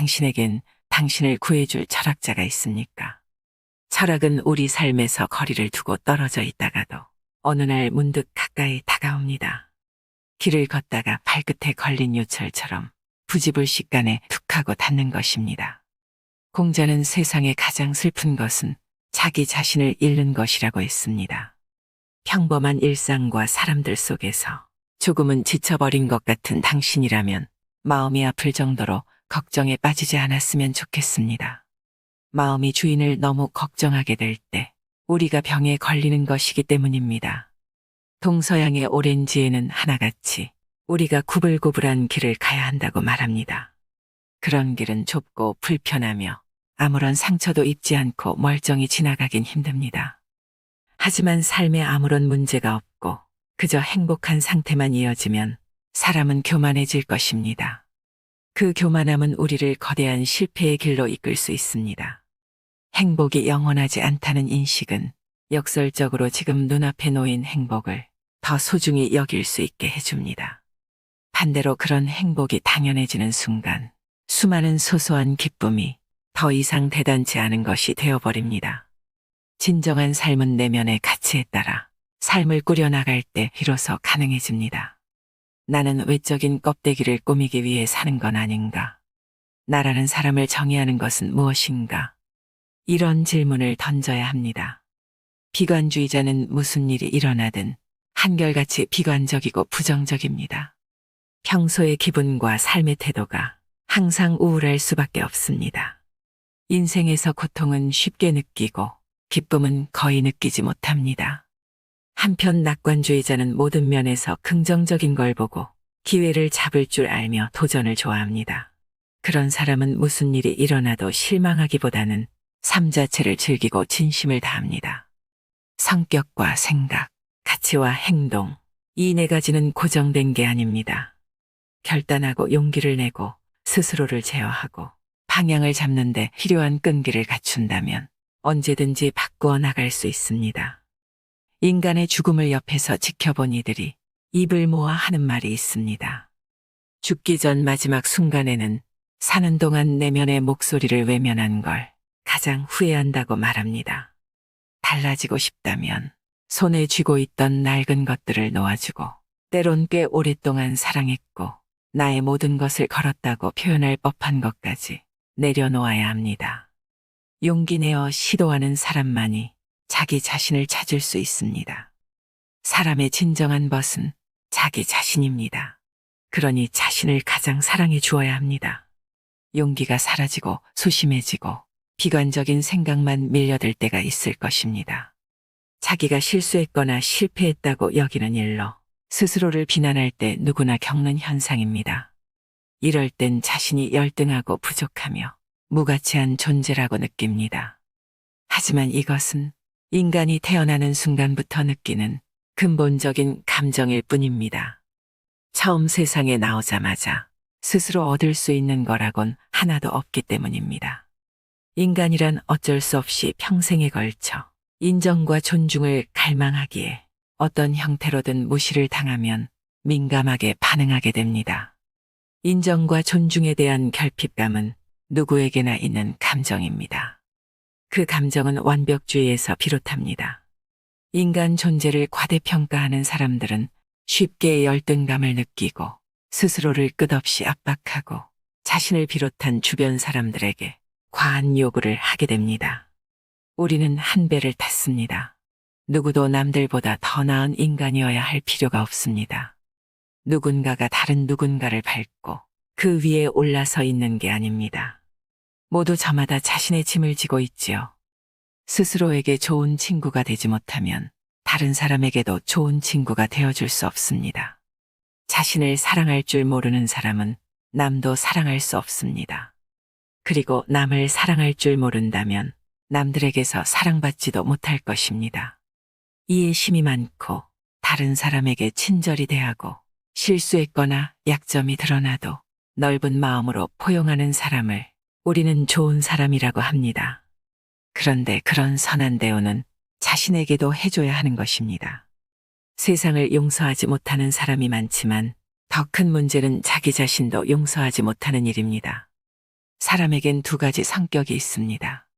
당신에겐 당신을 구해줄 철학자가 있습니까? 철학은 우리 삶에서 거리를 두고 떨어져 있다가도 어느 날 문득 가까이 다가옵니다. 길을 걷다가 발끝에 걸린 요철처럼 부지불식간에 툭 하고 닿는 것입니다. 공자는 세상에 가장 슬픈 것은 자기 자신을 잃는 것이라고 했습니다. 평범한 일상과 사람들 속에서 조금은 지쳐버린 것 같은 당신이라면 마음이 아플 정도로 걱정에 빠지지 않았으면 좋겠습니다. 마음이 주인을 너무 걱정하게 될 때 우리가 병에 걸리는 것이기 때문입니다. 동서양의 오렌지에는 하나같이 우리가 구불구불한 길을 가야 한다고 말합니다. 그런 길은 좁고 불편하며 아무런 상처도 입지 않고 멀쩡히 지나가긴 힘듭니다. 하지만 삶에 아무런 문제가 없고 그저 행복한 상태만 이어지면 사람은 교만해질 것입니다. 그 교만함은 우리를 거대한 실패의 길로 이끌 수 있습니다. 행복이 영원하지 않다는 인식은 역설적으로 지금 눈앞에 놓인 행복을 더 소중히 여길 수 있게 해줍니다. 반대로 그런 행복이 당연해지는 순간 수많은 소소한 기쁨이 더 이상 대단치 않은 것이 되어버립니다. 진정한 삶은 내면의 가치에 따라 삶을 꾸려나갈 때 비로소 가능해집니다. 나는 외적인 껍데기를 꾸미기 위해 사는 건 아닌가? 나라는 사람을 정의하는 것은 무엇인가? 이런 질문을 던져야 합니다. 비관주의자는 무슨 일이 일어나든 한결같이 비관적이고 부정적입니다. 평소의 기분과 삶의 태도가 항상 우울할 수밖에 없습니다. 인생에서 고통은 쉽게 느끼고 기쁨은 거의 느끼지 못합니다. 한편 낙관주의자는 모든 면에서 긍정적인 걸 보고 기회를 잡을 줄 알며 도전을 좋아합니다. 그런 사람은 무슨 일이 일어나도 실망하기보다는 삶 자체를 즐기고 진심을 다합니다. 성격과 생각, 가치와 행동, 이 네 가지는 고정된 게 아닙니다. 결단하고 용기를 내고 스스로를 제어하고 방향을 잡는데 필요한 끈기를 갖춘다면 언제든지 바꾸어 나갈 수 있습니다. 인간의 죽음을 옆에서 지켜본 이들이 입을 모아 하는 말이 있습니다. 죽기 전 마지막 순간에는 사는 동안 내면의 목소리를 외면한 걸 가장 후회한다고 말합니다. 달라지고 싶다면 손에 쥐고 있던 낡은 것들을 놓아주고 때론 꽤 오랫동안 사랑했고 나의 모든 것을 걸었다고 표현할 법한 것까지 내려놓아야 합니다. 용기 내어 시도하는 사람만이 자기 자신을 찾을 수 있습니다. 사람의 진정한 벗은 자기 자신입니다. 그러니 자신을 가장 사랑해 주어야 합니다. 용기가 사라지고 소심해지고 비관적인 생각만 밀려들 때가 있을 것입니다. 자기가 실수했거나 실패했다고 여기는 일로 스스로를 비난할 때 누구나 겪는 현상입니다. 이럴 땐 자신이 열등하고 부족하며 무가치한 존재라고 느낍니다. 하지만 이것은 인간이 태어나는 순간부터 느끼는 근본적인 감정일 뿐입니다. 처음 세상에 나오자마자 스스로 얻을 수 있는 거라곤 하나도 없기 때문입니다. 인간이란 어쩔 수 없이 평생에 걸쳐 인정과 존중을 갈망하기에 어떤 형태로든 무시를 당하면 민감하게 반응하게 됩니다. 인정과 존중에 대한 결핍감은 누구에게나 있는 감정입니다. 그 감정은 완벽주의에서 비롯합니다. 인간 존재를 과대평가하는 사람들은 쉽게 열등감을 느끼고 스스로를 끝없이 압박하고 자신을 비롯한 주변 사람들에게 과한 요구를 하게 됩니다. 우리는 한 배를 탔습니다. 누구도 남들보다 더 나은 인간이어야 할 필요가 없습니다. 누군가가 다른 누군가를 밟고 그 위에 올라서 있는 게 아닙니다. 모두 저마다 자신의 짐을 지고 있지요. 스스로에게 좋은 친구가 되지 못하면 다른 사람에게도 좋은 친구가 되어줄 수 없습니다. 자신을 사랑할 줄 모르는 사람은 남도 사랑할 수 없습니다. 그리고 남을 사랑할 줄 모른다면 남들에게서 사랑받지도 못할 것입니다. 이해심이 많고 다른 사람에게 친절히 대하고 실수했거나 약점이 드러나도 넓은 마음으로 포용하는 사람을 우리는 좋은 사람이라고 합니다. 그런데 그런 선한 대우는 자신에게도 해줘야 하는 것입니다. 세상을 용서하지 못하는 사람이 많지만 더 큰 문제는 자기 자신도 용서하지 못하는 일입니다. 사람에겐 두 가지 성격이 있습니다.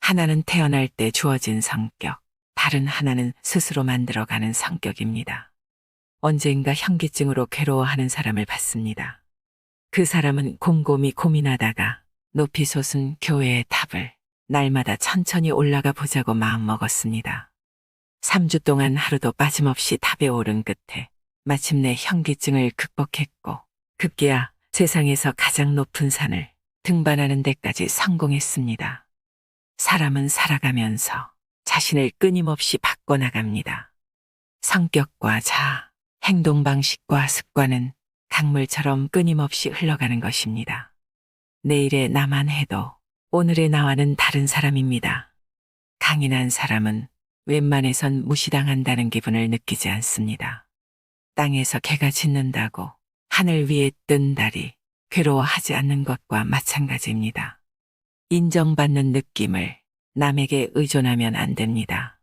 하나는 태어날 때 주어진 성격, 다른 하나는 스스로 만들어가는 성격입니다. 언젠가 현기증으로 괴로워하는 사람을 봤습니다. 그 사람은 곰곰이 고민하다가 높이 솟은 교회의 탑을 날마다 천천히 올라가 보자고 마음먹었습니다. 3주 동안 하루도 빠짐없이 탑에 오른 끝에 마침내 현기증을 극복했고 급기야 세상에서 가장 높은 산을 등반하는 데까지 성공했습니다. 사람은 살아가면서 자신을 끊임없이 바꿔나갑니다. 성격과 자아, 행동 방식과 습관은 강물처럼 끊임없이 흘러가는 것입니다. 내일의 나만 해도 오늘의 나와는 다른 사람입니다. 강인한 사람은 웬만해선 무시당한다는 기분을 느끼지 않습니다. 땅에서 개가 짖는다고 하늘 위에 뜬 달이 괴로워하지 않는 것과 마찬가지입니다. 인정받는 느낌을 남에게 의존하면 안 됩니다.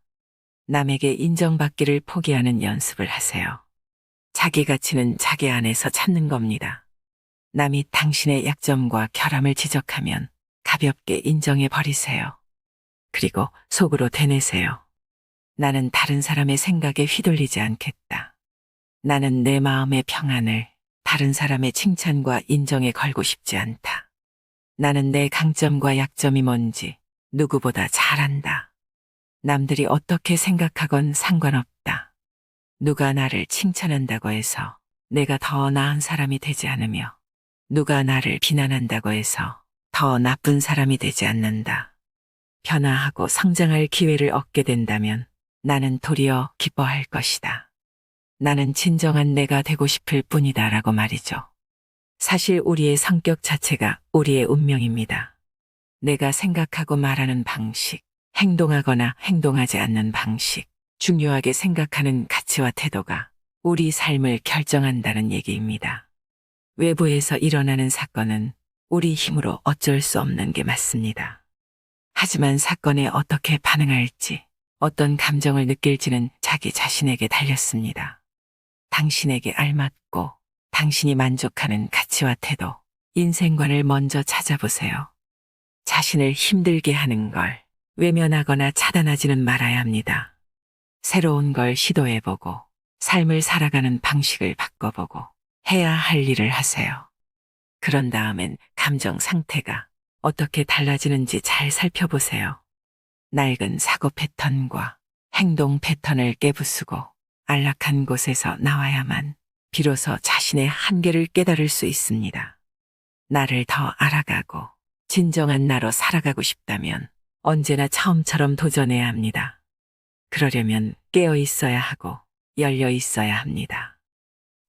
남에게 인정받기를 포기하는 연습을 하세요. 자기 가치는 자기 안에서 찾는 겁니다. 남이 당신의 약점과 결함을 지적하면 가볍게 인정해 버리세요. 그리고 속으로 되내세요. 나는 다른 사람의 생각에 휘둘리지 않겠다. 나는 내 마음의 평안을 다른 사람의 칭찬과 인정에 걸고 싶지 않다. 나는 내 강점과 약점이 뭔지 누구보다 잘 안다. 남들이 어떻게 생각하건 상관없다. 누가 나를 칭찬한다고 해서 내가 더 나은 사람이 되지 않으며 누가 나를 비난한다고 해서 더 나쁜 사람이 되지 않는다. 변화하고 성장할 기회를 얻게 된다면 나는 도리어 기뻐할 것이다. 나는 진정한 내가 되고 싶을 뿐이다 라고 말이죠. 사실 우리의 성격 자체가 우리의 운명입니다. 내가 생각하고 말하는 방식, 행동하거나 행동하지 않는 방식, 중요하게 생각하는 가치와 태도가 우리 삶을 결정한다는 얘기입니다. 외부에서 일어나는 사건은 우리 힘으로 어쩔 수 없는 게 맞습니다. 하지만 사건에 어떻게 반응할지, 어떤 감정을 느낄지는 자기 자신에게 달렸습니다. 당신에게 알맞고 당신이 만족하는 가치와 태도, 인생관을 먼저 찾아보세요. 자신을 힘들게 하는 걸 외면하거나 차단하지는 말아야 합니다. 새로운 걸 시도해보고 삶을 살아가는 방식을 바꿔보고 해야 할 일을 하세요. 그런 다음엔 감정 상태가 어떻게 달라지는지 잘 살펴보세요. 낡은 사고 패턴과 행동 패턴을 깨부수고 안락한 곳에서 나와야만 비로소 자신의 한계를 깨달을 수 있습니다. 나를 더 알아가고 진정한 나로 살아가고 싶다면 언제나 처음처럼 도전해야 합니다. 그러려면 깨어 있어야 하고 열려 있어야 합니다.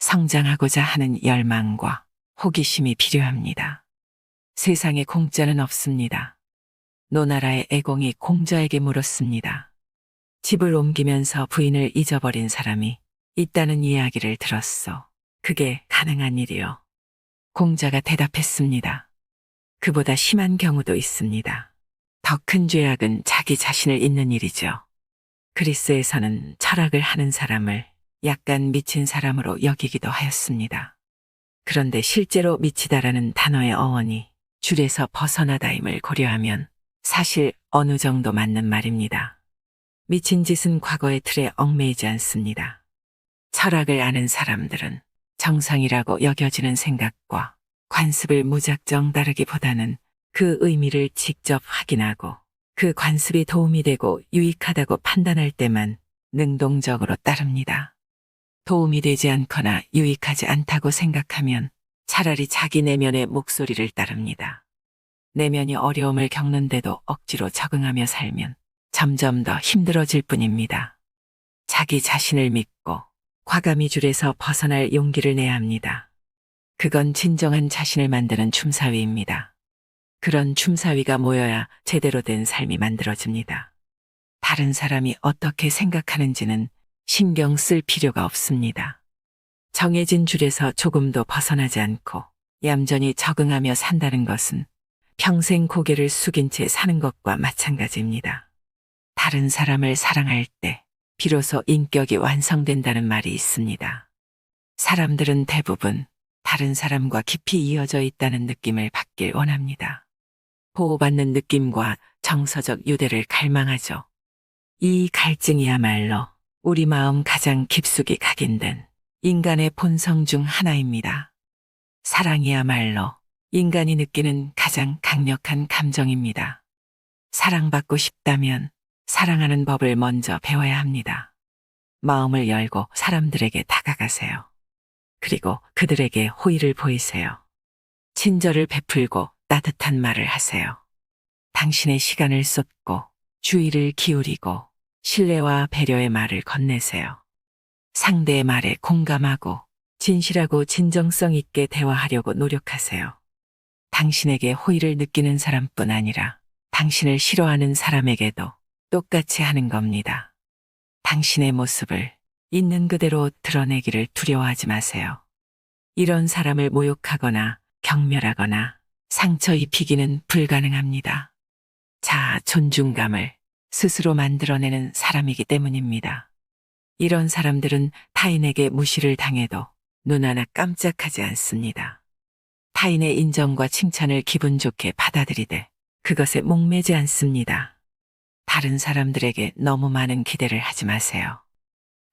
성장하고자 하는 열망과 호기심이 필요합니다. 세상에 공짜는 없습니다. 노나라의 애공이 공자에게 물었습니다. 집을 옮기면서 부인을 잊어버린 사람이 있다는 이야기를 들었어. 그게 가능한 일이요. 공자가 대답했습니다. 그보다 심한 경우도 있습니다. 더 큰 죄악은 자기 자신을 잊는 일이죠. 그리스에서는 철학을 하는 사람을 약간 미친 사람으로 여기기도 하였습니다. 그런데 실제로 미치다라는 단어의 어원이 줄에서 벗어나다임을 고려하면 사실 어느 정도 맞는 말입니다. 미친 짓은 과거의 틀에 얽매이지 않습니다. 철학을 아는 사람들은 정상이라고 여겨지는 생각과 관습을 무작정 다르기보다는 그 의미를 직접 확인하고 그 관습이 도움이 되고 유익하다고 판단할 때만 능동적으로 따릅니다. 도움이 되지 않거나 유익하지 않다고 생각하면 차라리 자기 내면의 목소리를 따릅니다. 내면이 어려움을 겪는데도 억지로 적응하며 살면 점점 더 힘들어질 뿐입니다. 자기 자신을 믿고 과감히 줄에서 벗어날 용기를 내야 합니다. 그건 진정한 자신을 만드는 춤사위입니다. 그런 춤사위가 모여야 제대로 된 삶이 만들어집니다. 다른 사람이 어떻게 생각하는지는 신경 쓸 필요가 없습니다. 정해진 줄에서 조금도 벗어나지 않고 얌전히 적응하며 산다는 것은 평생 고개를 숙인 채 사는 것과 마찬가지입니다. 다른 사람을 사랑할 때 비로소 인격이 완성된다는 말이 있습니다. 사람들은 대부분 다른 사람과 깊이 이어져 있다는 느낌을 받길 원합니다. 보호받는 느낌과 정서적 유대를 갈망하죠. 이 갈증이야말로 우리 마음 가장 깊숙이 각인된 인간의 본성 중 하나입니다. 사랑이야말로 인간이 느끼는 가장 강력한 감정입니다. 사랑받고 싶다면 사랑하는 법을 먼저 배워야 합니다. 마음을 열고 사람들에게 다가가세요. 그리고 그들에게 호의를 보이세요. 친절을 베풀고 따뜻한 말을 하세요. 당신의 시간을 쏟고 주의를 기울이고 신뢰와 배려의 말을 건네세요. 상대의 말에 공감하고 진실하고 진정성 있게 대화하려고 노력하세요. 당신에게 호의를 느끼는 사람뿐 아니라 당신을 싫어하는 사람에게도 똑같이 하는 겁니다. 당신의 모습을 있는 그대로 드러내기를 두려워하지 마세요. 이런 사람을 모욕하거나 경멸하거나 상처 입히기는 불가능합니다. 자아 존중감을 스스로 만들어내는 사람이기 때문입니다. 이런 사람들은 타인에게 무시를 당해도 눈 하나 깜짝하지 않습니다. 타인의 인정과 칭찬을 기분 좋게 받아들이되 그것에 목매지 않습니다. 다른 사람들에게 너무 많은 기대를 하지 마세요.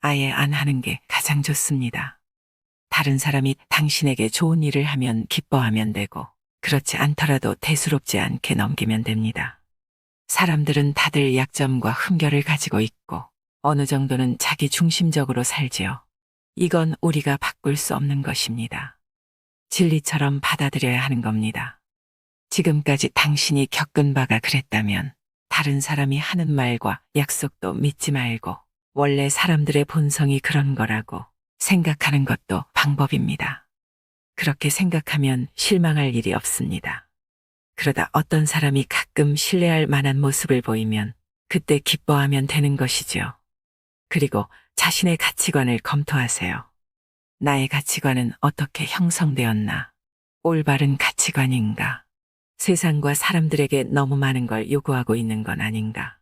아예 안 하는 게 가장 좋습니다. 다른 사람이 당신에게 좋은 일을 하면 기뻐하면 되고, 그렇지 않더라도 대수롭지 않게 넘기면 됩니다. 사람들은 다들 약점과 흠결을 가지고 있고, 어느 정도는 자기 중심적으로 살지요. 이건 우리가 바꿀 수 없는 것입니다. 진리처럼 받아들여야 하는 겁니다. 지금까지 당신이 겪은 바가 그랬다면, 다른 사람이 하는 말과 약속도 믿지 말고, 원래 사람들의 본성이 그런 거라고 생각하는 것도 방법입니다. 그렇게 생각하면 실망할 일이 없습니다. 그러다 어떤 사람이 가끔 신뢰할 만한 모습을 보이면 그때 기뻐하면 되는 것이지요. 그리고 자신의 가치관을 검토하세요. 나의 가치관은 어떻게 형성되었나? 올바른 가치관인가? 세상과 사람들에게 너무 많은 걸 요구하고 있는 건 아닌가?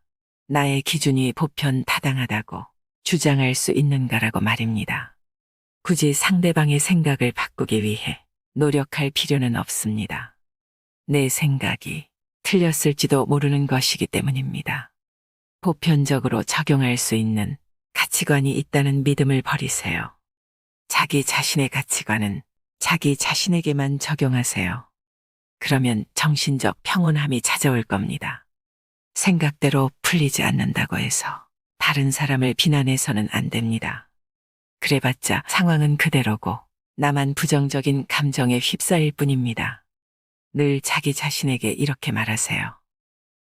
나의 기준이 보편 타당하다고 주장할 수 있는가라고 말입니다. 굳이 상대방의 생각을 바꾸기 위해 노력할 필요는 없습니다. 내 생각이 틀렸을지도 모르는 것이기 때문입니다. 보편적으로 적용할 수 있는 가치관이 있다는 믿음을 버리세요. 자기 자신의 가치관은 자기 자신에게만 적용하세요. 그러면 정신적 평온함이 찾아올 겁니다. 생각대로 풀리지 않는다고 해서 다른 사람을 비난해서는 안 됩니다. 그래봤자 상황은 그대로고 나만 부정적인 감정에 휩싸일 뿐입니다. 늘 자기 자신에게 이렇게 말하세요.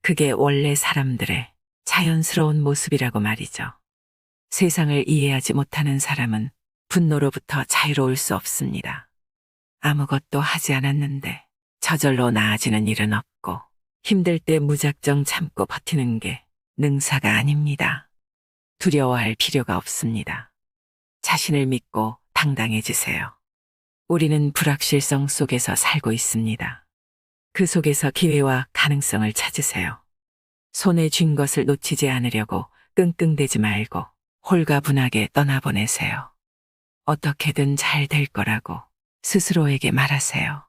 그게 원래 사람들의 자연스러운 모습이라고 말이죠. 세상을 이해하지 못하는 사람은 분노로부터 자유로울 수 없습니다. 아무것도 하지 않았는데 저절로 나아지는 일은 없고 힘들 때 무작정 참고 버티는 게 능사가 아닙니다. 두려워할 필요가 없습니다. 자신을 믿고 당당해지세요. 우리는 불확실성 속에서 살고 있습니다. 그 속에서 기회와 가능성을 찾으세요. 손에 쥔 것을 놓치지 않으려고 끙끙대지 말고 홀가분하게 떠나보내세요. 어떻게든 잘 될 거라고 스스로에게 말하세요.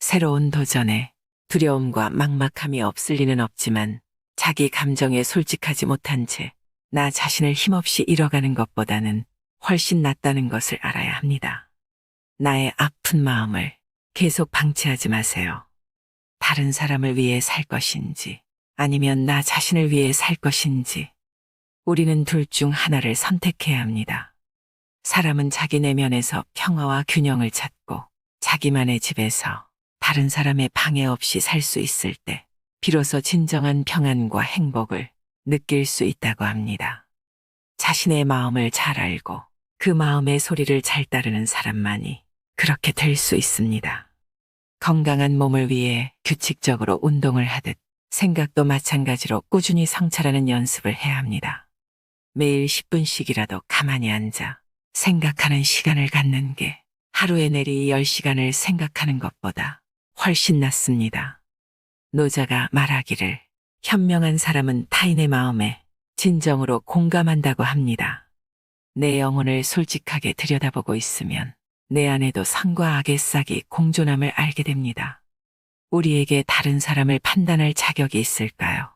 새로운 도전에 두려움과 막막함이 없을 리는 없지만 자기 감정에 솔직하지 못한 채 나 자신을 힘없이 잃어가는 것보다는 훨씬 낫다는 것을 알아야 합니다. 나의 아픈 마음을 계속 방치하지 마세요. 다른 사람을 위해 살 것인지 아니면 나 자신을 위해 살 것인지 우리는 둘 중 하나를 선택해야 합니다. 사람은 자기 내면에서 평화와 균형을 찾고 자기만의 집에서 다른 사람의 방해 없이 살 수 있을 때 비로소 진정한 평안과 행복을 느낄 수 있다고 합니다. 자신의 마음을 잘 알고 그 마음의 소리를 잘 따르는 사람만이 그렇게 될 수 있습니다. 건강한 몸을 위해 규칙적으로 운동을 하듯 생각도 마찬가지로 꾸준히 성찰하는 연습을 해야 합니다. 매일 10분씩이라도 가만히 앉아 생각하는 시간을 갖는 게 하루에 내리 10시간을 생각하는 것보다 훨씬 낫습니다. 노자가 말하기를 현명한 사람은 타인의 마음에 진정으로 공감한다고 합니다. 내 영혼을 솔직하게 들여다보고 있으면 내 안에도 선과 악의 싹이 공존함을 알게 됩니다. 우리에게 다른 사람을 판단할 자격이 있을까요?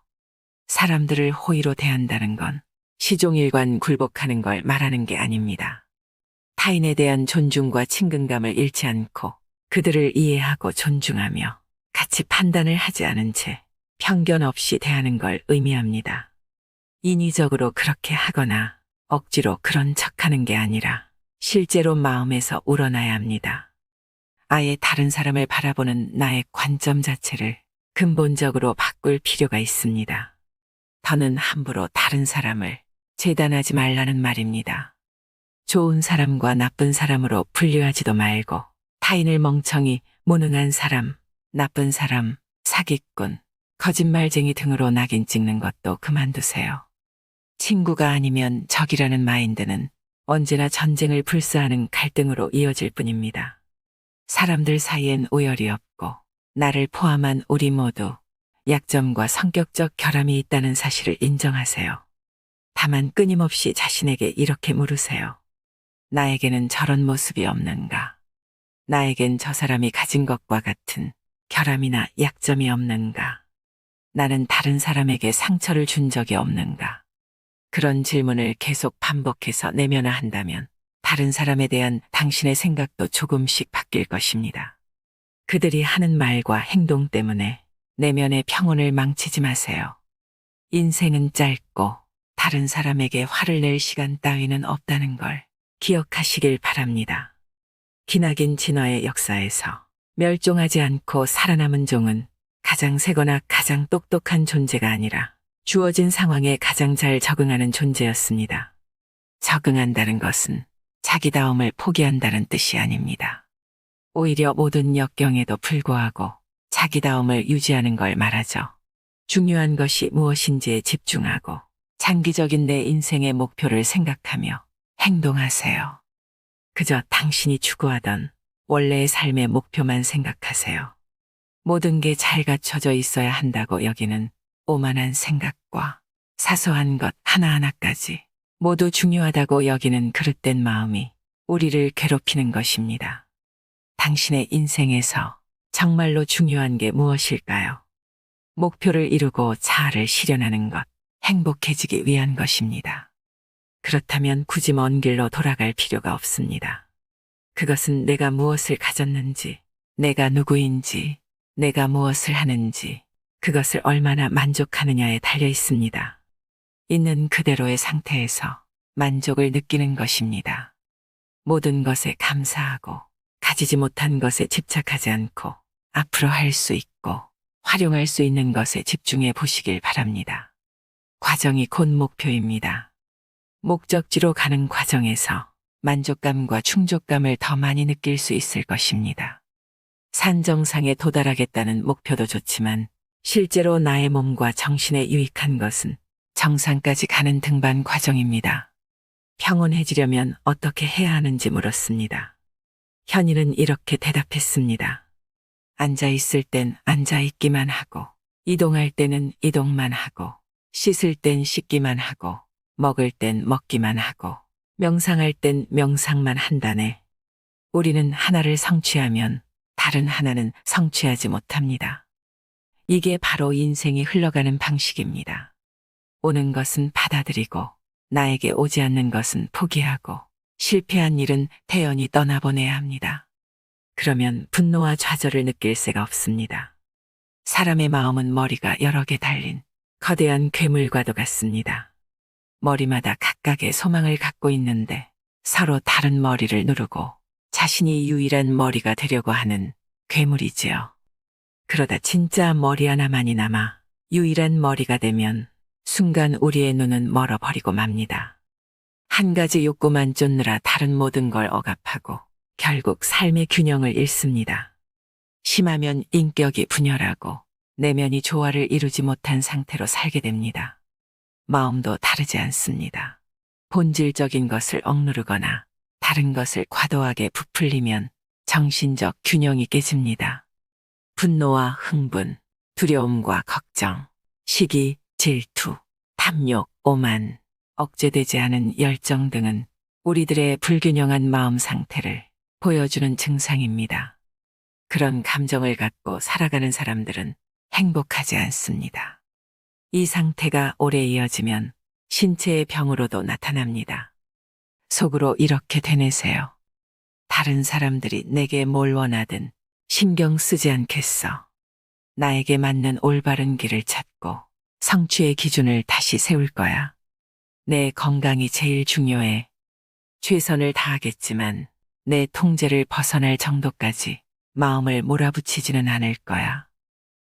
사람들을 호의로 대한다는 건 시종일관 굴복하는 걸 말하는 게 아닙니다. 타인에 대한 존중과 친근감을 잃지 않고 그들을 이해하고 존중하며 같이 판단을 하지 않은 채 편견 없이 대하는 걸 의미합니다. 인위적으로 그렇게 하거나 억지로 그런 척 하는 게 아니라 실제로 마음에서 우러나야 합니다. 아예 다른 사람을 바라보는 나의 관점 자체를 근본적으로 바꿀 필요가 있습니다. 더는 함부로 다른 사람을 재단하지 말라는 말입니다. 좋은 사람과 나쁜 사람으로 분류하지도 말고 타인을 멍청이 무능한 사람, 나쁜 사람, 사기꾼, 거짓말쟁이 등으로 낙인 찍는 것도 그만두세요. 친구가 아니면 적이라는 마인드는 언제나 전쟁을 불사하는 갈등으로 이어질 뿐입니다. 사람들 사이엔 오열이 없고 나를 포함한 우리 모두 약점과 성격적 결함이 있다는 사실을 인정하세요. 다만 끊임없이 자신에게 이렇게 물으세요. 나에게는 저런 모습이 없는가? 나에겐 저 사람이 가진 것과 같은 결함이나 약점이 없는가? 나는 다른 사람에게 상처를 준 적이 없는가? 그런 질문을 계속 반복해서 내면화 한다면 다른 사람에 대한 당신의 생각도 조금씩 바뀔 것입니다. 그들이 하는 말과 행동 때문에 내면의 평온을 망치지 마세요. 인생은 짧고 다른 사람에게 화를 낼 시간 따위는 없다는 걸 기억하시길 바랍니다. 기나긴 진화의 역사에서 멸종하지 않고 살아남은 종은 가장 세거나 가장 똑똑한 존재가 아니라 주어진 상황에 가장 잘 적응하는 존재였습니다. 적응한다는 것은 자기다움을 포기한다는 뜻이 아닙니다. 오히려 모든 역경에도 불구하고 자기다움을 유지하는 걸 말하죠. 중요한 것이 무엇인지에 집중하고 장기적인 내 인생의 목표를 생각하며 행동하세요. 그저 당신이 추구하던 원래의 삶의 목표만 생각하세요. 모든 게 잘 갖춰져 있어야 한다고 여기는 오만한 생각과 사소한 것 하나하나까지 모두 중요하다고 여기는 그릇된 마음이 우리를 괴롭히는 것입니다. 당신의 인생에서 정말로 중요한 게 무엇일까요? 목표를 이루고 자아를 실현하는 것, 행복해지기 위한 것입니다. 그렇다면 굳이 먼 길로 돌아갈 필요가 없습니다. 그것은 내가 무엇을 가졌는지, 내가 누구인지, 내가 무엇을 하는지, 그것을 얼마나 만족하느냐에 달려 있습니다. 있는 그대로의 상태에서 만족을 느끼는 것입니다. 모든 것에 감사하고 가지지 못한 것에 집착하지 않고 앞으로 할 수 있고 활용할 수 있는 것에 집중해 보시길 바랍니다. 과정이 곧 목표입니다. 목적지로 가는 과정에서 만족감과 충족감을 더 많이 느낄 수 있을 것입니다. 산 정상에 도달하겠다는 목표도 좋지만 실제로 나의 몸과 정신에 유익한 것은 정상까지 가는 등반 과정입니다. 평온해지려면 어떻게 해야 하는지 물었습니다. 현일은 이렇게 대답했습니다. 앉아 있을 땐 앉아 있기만 하고, 이동할 때는 이동만 하고, 씻을 땐 씻기만 하고, 먹을 땐 먹기만 하고, 명상할 땐 명상만 한다네. 우리는 하나를 성취하면 다른 하나는 성취하지 못합니다. 이게 바로 인생이 흘러가는 방식입니다. 오는 것은 받아들이고, 나에게 오지 않는 것은 포기하고, 실패한 일은 태연히 떠나보내야 합니다. 그러면 분노와 좌절을 느낄 새가 없습니다. 사람의 마음은 머리가 여러 개 달린 거대한 괴물과도 같습니다. 머리마다 각각의 소망을 갖고 있는데 서로 다른 머리를 누르고 자신이 유일한 머리가 되려고 하는 괴물이지요. 그러다 진짜 머리 하나만이 남아 유일한 머리가 되면 순간 우리의 눈은 멀어버리고 맙니다. 한 가지 욕구만 쫓느라 다른 모든 걸 억압하고 결국 삶의 균형을 잃습니다. 심하면 인격이 분열하고 내면이 조화를 이루지 못한 상태로 살게 됩니다. 마음도 다르지 않습니다. 본질적인 것을 억누르거나 다른 것을 과도하게 부풀리면 정신적 균형이 깨집니다. 분노와 흥분, 두려움과 걱정, 시기, 질투, 탐욕, 오만, 억제되지 않은 열정 등은 우리들의 불균형한 마음 상태를 보여주는 증상입니다. 그런 감정을 갖고 살아가는 사람들은 행복하지 않습니다. 이 상태가 오래 이어지면 신체의 병으로도 나타납니다. 속으로 이렇게 되뇌세요. 다른 사람들이 내게 뭘 원하든 신경 쓰지 않겠어. 나에게 맞는 올바른 길을 찾고 성취의 기준을 다시 세울 거야. 내 건강이 제일 중요해. 최선을 다하겠지만 내 통제를 벗어날 정도까지 마음을 몰아붙이지는 않을 거야.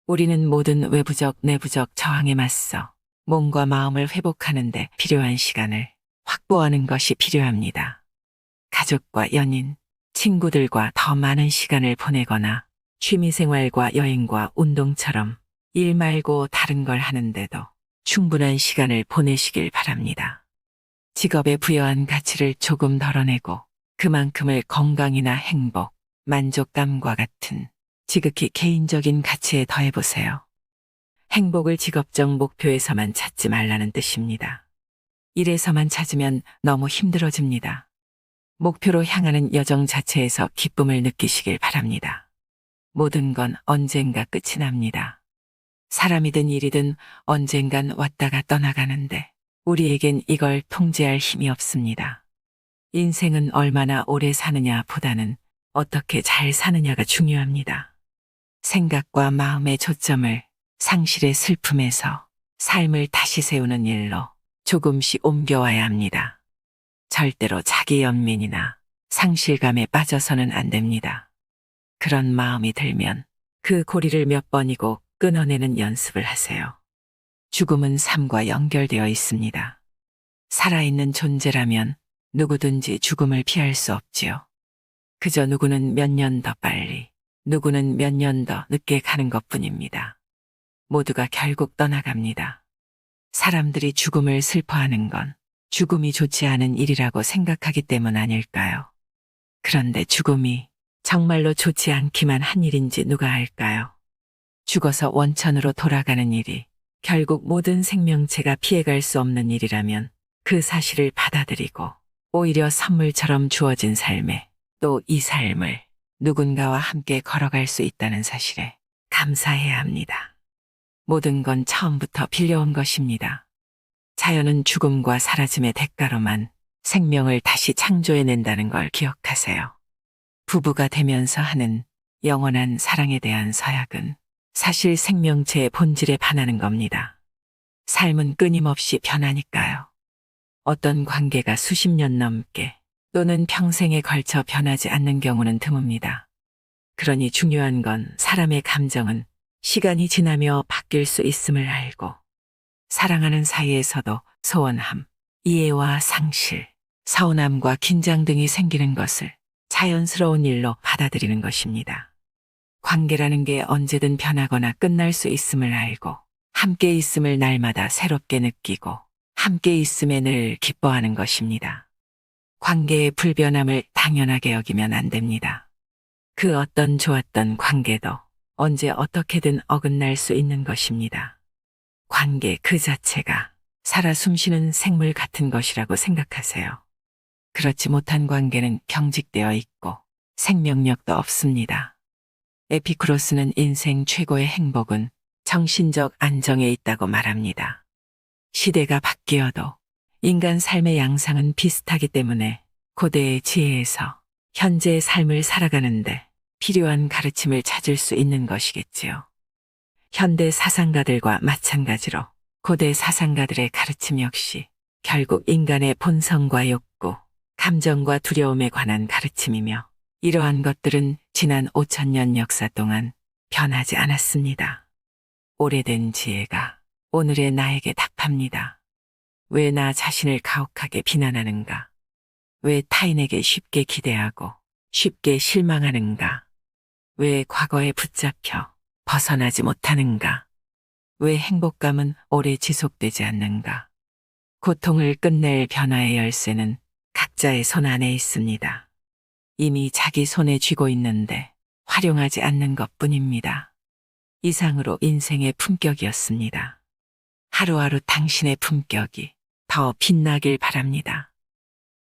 우리는 모든 외부적, 내부적 저항에 맞서 몸과 마음을 회복하는데 필요한 시간을 확보하는 것이 필요합니다. 가족과 연인, 친구들과 더 많은 시간을 보내거나 취미생활과 여행과 운동처럼 일 말고 다른 걸 하는데도 충분한 시간을 보내시길 바랍니다. 직업에 부여한 가치를 조금 덜어내고 그만큼을 건강이나 행복, 만족감과 같은 지극히 개인적인 가치에 더해보세요. 행복을 직업적 목표에서만 찾지 말라는 뜻입니다. 일에서만 찾으면 너무 힘들어집니다. 목표로 향하는 여정 자체에서 기쁨을 느끼시길 바랍니다. 모든 건 언젠가 끝이 납니다. 사람이든 일이든 언젠간 왔다가 떠나가는데 우리에겐 이걸 통제할 힘이 없습니다. 인생은 얼마나 오래 사느냐 보다는 어떻게 잘 사느냐가 중요합니다. 생각과 마음의 초점을 상실의 슬픔에서 삶을 다시 세우는 일로 조금씩 옮겨와야 합니다. 절대로 자기 연민이나 상실감에 빠져서는 안 됩니다. 그런 마음이 들면 그 고리를 몇 번이고 끊어내는 연습을 하세요. 죽음은 삶과 연결되어 있습니다. 살아있는 존재라면 누구든지 죽음을 피할 수 없지요. 그저 누구는 몇 년 더 빨리, 누구는 몇 년 더 늦게 가는 것 뿐입니다. 모두가 결국 떠나갑니다. 사람들이 죽음을 슬퍼하는 건 죽음이 좋지 않은 일이라고 생각하기 때문 아닐까요? 그런데 죽음이 정말로 좋지 않기만 한 일인지 누가 알까요? 죽어서 원천으로 돌아가는 일이 결국 모든 생명체가 피해갈 수 없는 일이라면 그 사실을 받아들이고 오히려 선물처럼 주어진 삶에 또 이 삶을 누군가와 함께 걸어갈 수 있다는 사실에 감사해야 합니다. 모든 건 처음부터 빌려온 것입니다. 자연은 죽음과 사라짐의 대가로만 생명을 다시 창조해낸다는 걸 기억하세요. 부부가 되면서 하는 영원한 사랑에 대한 서약은 사실 생명체의 본질에 반하는 겁니다. 삶은 끊임없이 변하니까요. 어떤 관계가 수십 년 넘게 또는 평생에 걸쳐 변하지 않는 경우는 드뭅니다. 그러니 중요한 건 사람의 감정은 시간이 지나며 바뀔 수 있음을 알고 사랑하는 사이에서도 소원함, 이해와 상실, 서운함과 긴장 등이 생기는 것을 자연스러운 일로 받아들이는 것입니다. 관계라는 게 언제든 변하거나 끝날 수 있음을 알고 함께 있음을 날마다 새롭게 느끼고 함께 있음에 늘 기뻐하는 것입니다. 관계의 불변함을 당연하게 여기면 안 됩니다. 그 어떤 좋았던 관계도 언제 어떻게든 어긋날 수 있는 것입니다. 관계 그 자체가 살아 숨쉬는 생물 같은 것이라고 생각하세요. 그렇지 못한 관계는 경직되어 있고 생명력도 없습니다. 에피쿠로스는 인생 최고의 행복은 정신적 안정에 있다고 말합니다. 시대가 바뀌어도 인간 삶의 양상은 비슷하기 때문에 고대의 지혜에서 현재의 삶을 살아가는데 필요한 가르침을 찾을 수 있는 것이겠지요. 현대 사상가들과 마찬가지로 고대 사상가들의 가르침 역시 결국 인간의 본성과 욕구, 감정과 두려움에 관한 가르침이며 이러한 것들은 지난 5천년 역사 동안 변하지 않았습니다. 오래된 지혜가 오늘의 나에게 답합니다. 왜 나 자신을 가혹하게 비난하는가? 왜 타인에게 쉽게 기대하고 쉽게 실망하는가? 왜 과거에 붙잡혀 벗어나지 못하는가? 왜 행복감은 오래 지속되지 않는가? 고통을 끝낼 변화의 열쇠는 각자의 손 안에 있습니다. 이미 자기 손에 쥐고 있는데 활용하지 않는 것 뿐입니다. 이상으로 인생의 품격이었습니다. 하루하루 당신의 품격이 더 빛나길 바랍니다.